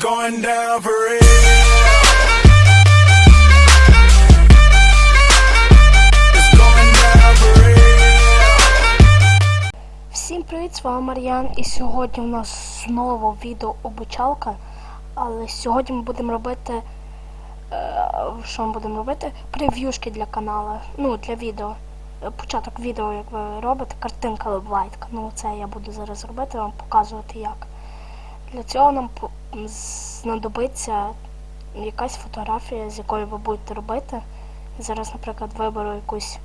Going down for real. Всім привіт, з вами Мар'ян, і сьогодні у нас знову відео обучалка, але сьогодні ми будемо робити. е, Що ми будемо робити? Прев'юшки для каналу, ну для відео. Е, Початок відео, як ви робите, картинка лайка. Ну це я буду зараз робити, вам показувати як. Для цього нам знадобиться якась фотографія, з якою ви будете робити. Зараз, наприклад, виберу якусь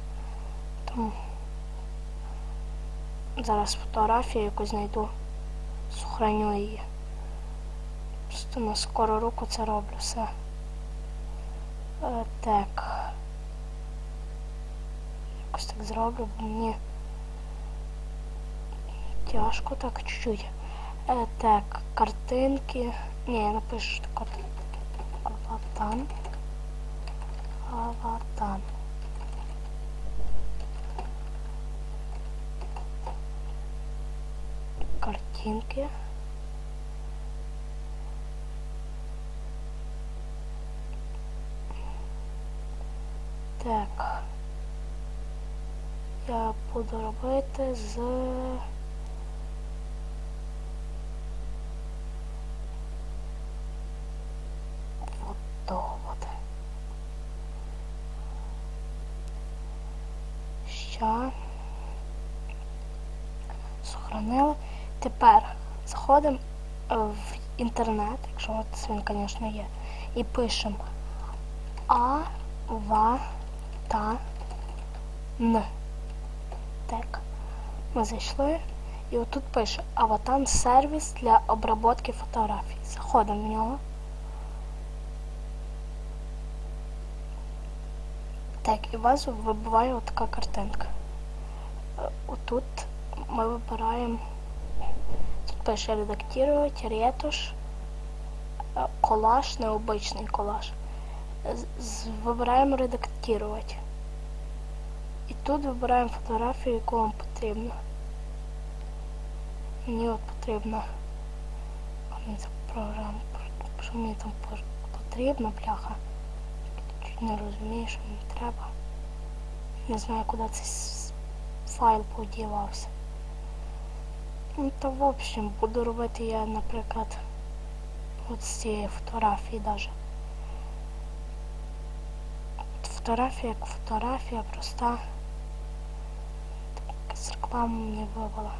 там Зараз фотографію якусь знайду, сохраню її. Просто на скору руку це роблю все. Е, так. Якось так зроблю, бо мені тяжко так чуть-чуть. Е, так, картинки. Ні, я напишу так от. Аватан. Аватан. картинки. Так. Я буду робити з Ща. Сохранили. Тепер заходимо е, в інтернет, якщо от він, звісно, є, і пишемо А, Ва, Та, Н. Так. Ми зайшли. І отут пише Аватан сервіс для обробки фотографій. Заходимо в нього. Так, і у вас вибиває отака картинка. Е, Отут ми вибираємо Тут пише редактировать, ретуш, е, колаж, необичний колаж. З- Вибираємо редактувати. І тут вибираємо фотографію, яку вам потрібно. Мені от потрібна. А мені програма. Що мені там по- потрібно, бляха? Не розумію, що мені треба. Не знаю, куди цей файл подівався. Ну, то в общем, буду робити я, наприклад, от з цієї фотографії. От фотографія як фотографія, проста. З реклами мені вивела.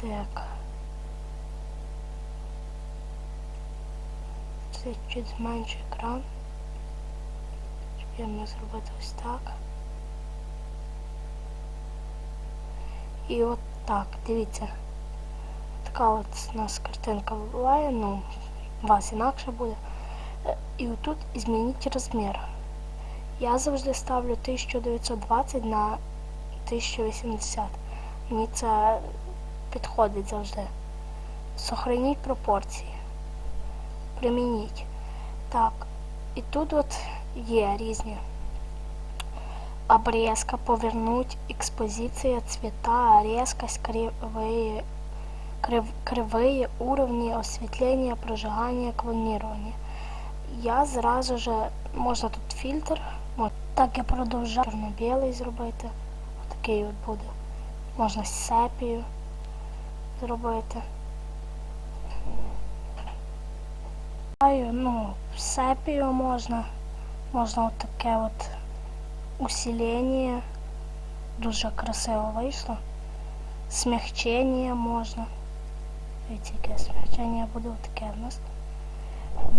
Так. Це чуть зменшу екран. Щоб я міг зробити ось так. І от так, дивіться. Така от у нас картинка буває, ну, у вас інакше буде. Е, І отут змініть розмір. Я завжди ставлю 1920 на 1080. Мені це підходить завжди. Сохраніть пропорції Примініть. Так. І тут от є різні обрезка, повернуть, экспозиция, цвета, резкость, кривые, крив, кривые уровни освітлення, прожигання, клонування. Я зразу же, можна тут фільтр, от, так я продовжую чорно-білий зробити. Отакий от буде. Можна сепію зробити. Ну, сепію можна. Можна от таке от усиление. Дуже красиво вийшло. Смягчення можна. Дивіться, яке смягчення буде таке в нас.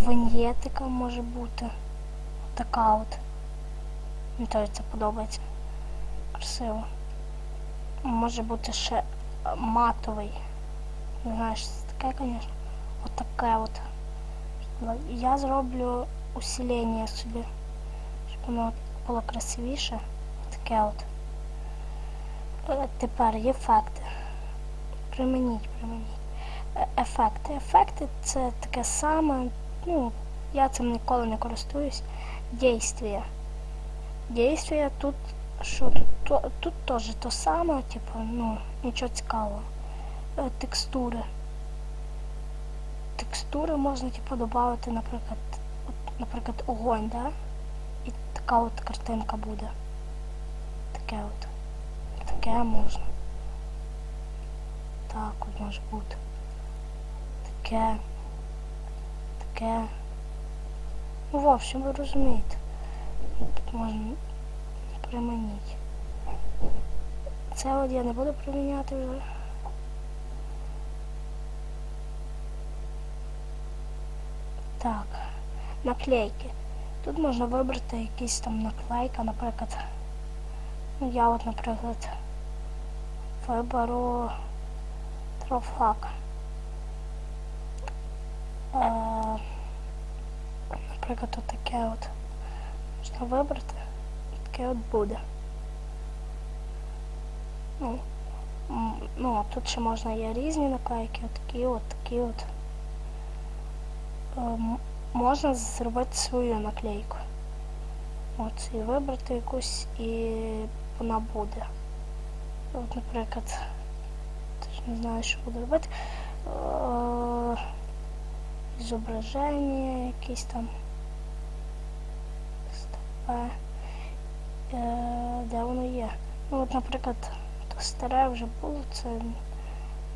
Виньєтика може бути. Така от. Мені теж це подобається. Красиво. Може бути ще а, матовий. Не знаю, що це таке, звісно. От таке от. Я зроблю усилення собі, щоб воно було красивіше. Таке от. Е, Тепер ефекти. Примініть, примініть. Е, Ефекти. Ефекти це таке саме. Ну, я цим ніколи не користуюсь. Дійствія. Дійствія тут що тут? Тут теж то саме, типу, ну, нічого цікавого. Е, Текстури. Текстури можна типу, додати, наприклад, от, наприклад, огонь, да? І така от картинка буде. Таке от. Таке можна. Так от може бути. Таке. Таке. Ну, в общем, ви розумієте. Тут можна приманити. Це от я не буду приміняти вже. Так, наклейки. Тут можна вибрати якісь там наклейка, наприклад. Ну, я от, наприклад, виберу трофак. Е, наприклад, от таке от можна вибрати. Таке от буде. Ну, ну, тут ще можна є різні наклейки, от такі от, такі от. Ем, можна зробити свою наклейку. От і вибрати якусь і вона буде. От, наприклад, теж не знаю, що буду робити. Е, Зображення якісь там. Стопе. Е, де воно є? Ну от, наприклад, то старе вже було, це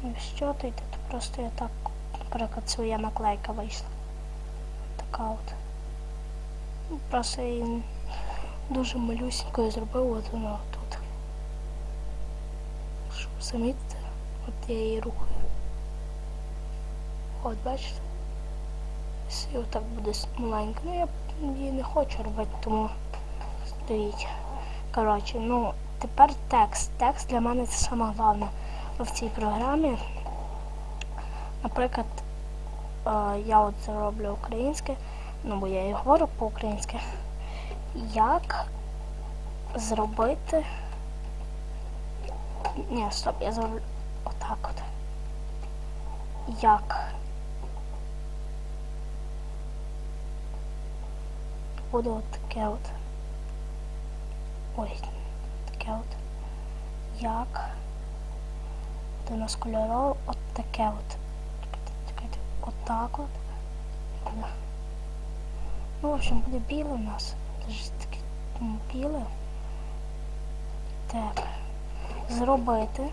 не щотайте, то просто я так, наприклад, своя наклейка вийшла. Така от. Ну, Просто я її дуже малюсенькою зробив, от вона тут. Щоб замітити, от я її рухаю. От, бачите? І отак буде маленько. Ну я її не хочу робити, тому стоїть. Коротше, ну тепер текст. Текст для мене це саме головне в цій програмі. Наприклад, я от зроблю українське, ну бо я і говорю по-українськи. Як зробити. Ні, стоп, я зроблю отак от. Як буде от таке от. Ой, таке от. Як у нас кольорово от таке от. Чекайте, от от. Ну, в общем, буде біле у нас. Даже таке біле. Так. Зробити.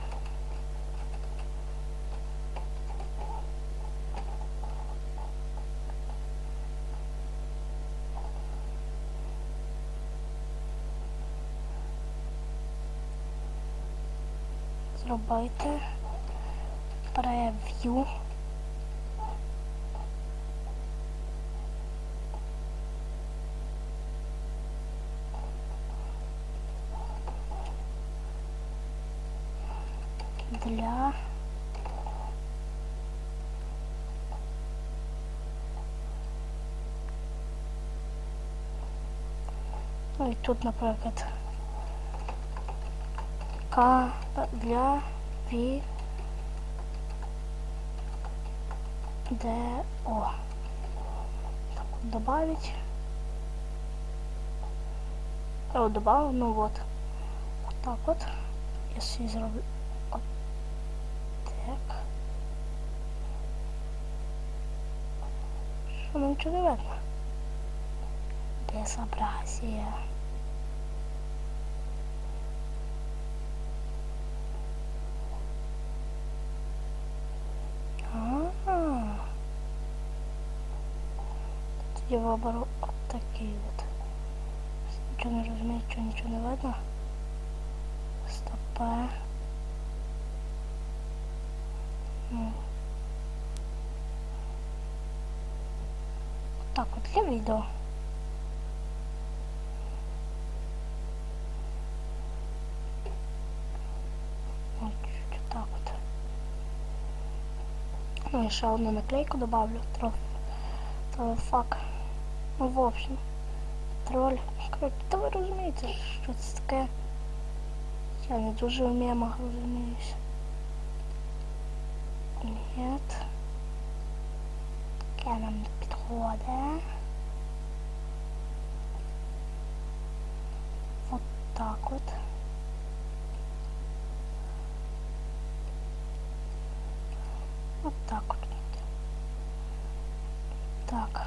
Зробити. Прев'ю. Для Ну і тут, наприклад, К для Ві Д О. Так, добавить. О, добавил, ну вот. Вот так вот. Если сделаю так. Что, ну ничего не видно. Безобразие. А. Тоді виберу от такий от. Нічого не розумію, чого нічого не видно. Стопе. Ну. Так, от для відео. Ну і ще одну наклейку добавлю. Троф. Трофак. Ну, в общем. Троль. Коротше, та ви розумієте, що це таке. Я не дуже в мемах. Нет. вода. Вот так вот. Вот так вот. Так.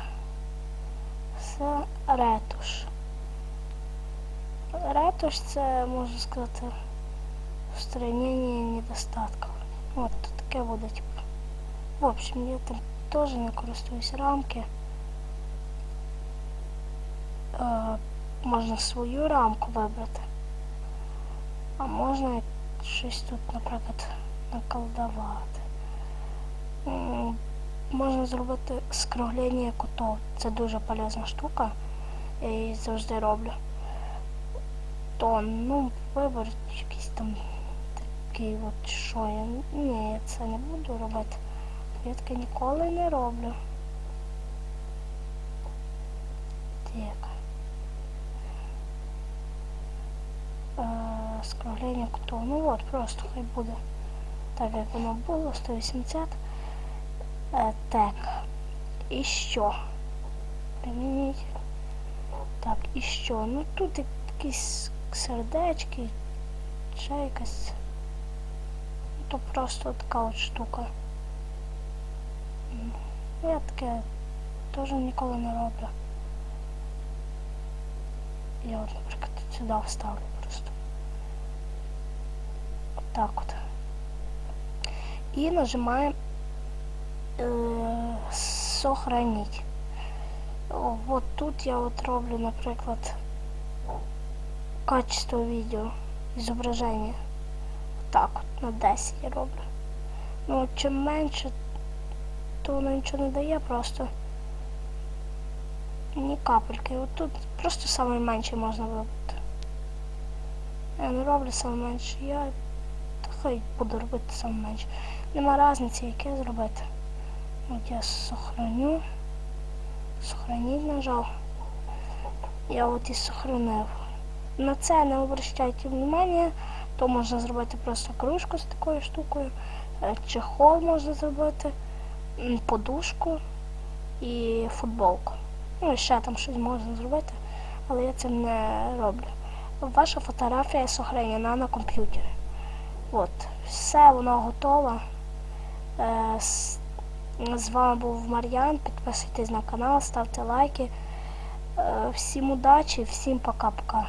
С ретуш. Ретуш це, можна сказати, устранення недостатків. От таке буде, типу. В общем, я там теж не користуюсь рамки. Е, можна свою рамку вибрати. А можна щось тут, наприклад, наколдувати. Можна зробити скруглення кутов. Це дуже полезна штука. Я її завжди роблю. То, ну, вибор якийсь там такий от що я. Ні, я це не буду робити. Я ніколи не роблю. Так. Е, скруглення кутов. Ну от, просто хай буде. Так як воно було, 180. Е, так. І що? Примініть. Так, і що? Ну тут якісь сердечки, ще якась. Ну, То просто така от штука. Я таке теж ніколи не роблю. Я от, наприклад, сюди вставлю просто. Отак от. І нажимаємо е, сохранить. О, вот тут я от роблю, наприклад, качество відео, зображення. Так от на 10 я роблю. Ну, от чим менше, то воно нічого не дає просто. Ні капельки. От тут просто саме менше можна вибрати. Я не роблю саме менше, я хай буду робити саме менше. Нема різниці, яке зробити. От я сохраню. Сохранить нажав. Я от і сохранив. На це не обращайте внимання, то можна зробити просто кружку з такою штукою, е, чехол можна зробити, подушку і футболку. Ну і ще там щось можна зробити, але я цим не роблю. Ваша фотографія сохранена на комп'ютері. От, все воно готово. Е, з вами був Мар'ян. Підписуйтесь на канал, ставте лайки. Е, Всім удачі, всім пока-пока.